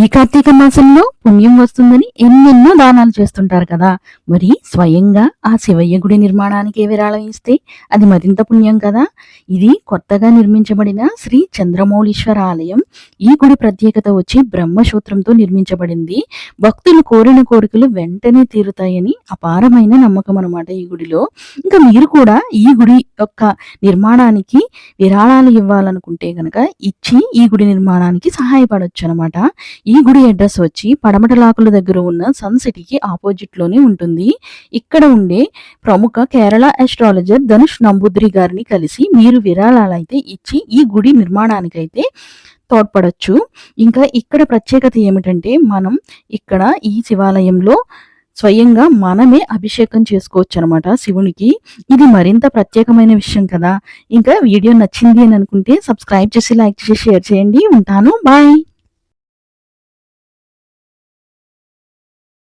ఈ కార్తీక మాసంలో పుణ్యం వస్తుందని ఎన్నెన్నో దానాలు చేస్తుంటారు కదా. మరి స్వయంగా ఆ శివయ్య గుడి నిర్మాణానికి విరాళం ఇస్తే అది మరింత పుణ్యం కదా. ఇది కొత్తగా నిర్మించబడిన శ్రీ చంద్రమౌళీశ్వర ఆలయం ఈ గుడి ప్రత్యేకత వచ్చి బ్రహ్మసూత్రంతో నిర్మించబడింది. భక్తులు కోరిన కోరికలు వెంటనే తీరుతాయని అపారమైన నమ్మకం అనమాట ఈ గుడిలో. ఇంకా మీరు కూడా ఈ గుడి యొక్క నిర్మాణానికి విరాళాలు ఇవ్వాలనుకుంటే గనక ఇచ్చి ఈ గుడి నిర్మాణానికి సహాయపడవచ్చు అనమాట ఈ గుడి అడ్రస్ వచ్చి పడమటలాకుల దగ్గర ఉన్న సన్ సిటీకి ఆపోజిట్లోనే ఉంటుంది. ఇక్కడ ఉండే ప్రముఖ కేరళ ఆస్ట్రాలజర్ ధనుష్ నంబుద్రి గారిని కలిసి మీరు విరాళాలు అయితే ఇచ్చి ఈ గుడి నిర్మాణానికైతే తోడ్పడచ్చు. ఇంకా ఇక్కడ ప్రత్యేకత ఏమిటంటే మనం ఇక్కడ ఈ శివాలయంలో స్వయంగా మనమే అభిషేకం చేసుకోవచ్చు అనమాట శివునికి. ఇది మరింత ప్రత్యేకమైన విషయం కదా. ఇంకా వీడియో నచ్చింది అని అనుకుంటే సబ్స్క్రైబ్ చేసి లైక్ చేసి షేర్ చేయండి. ఉంటాను. బాయ్.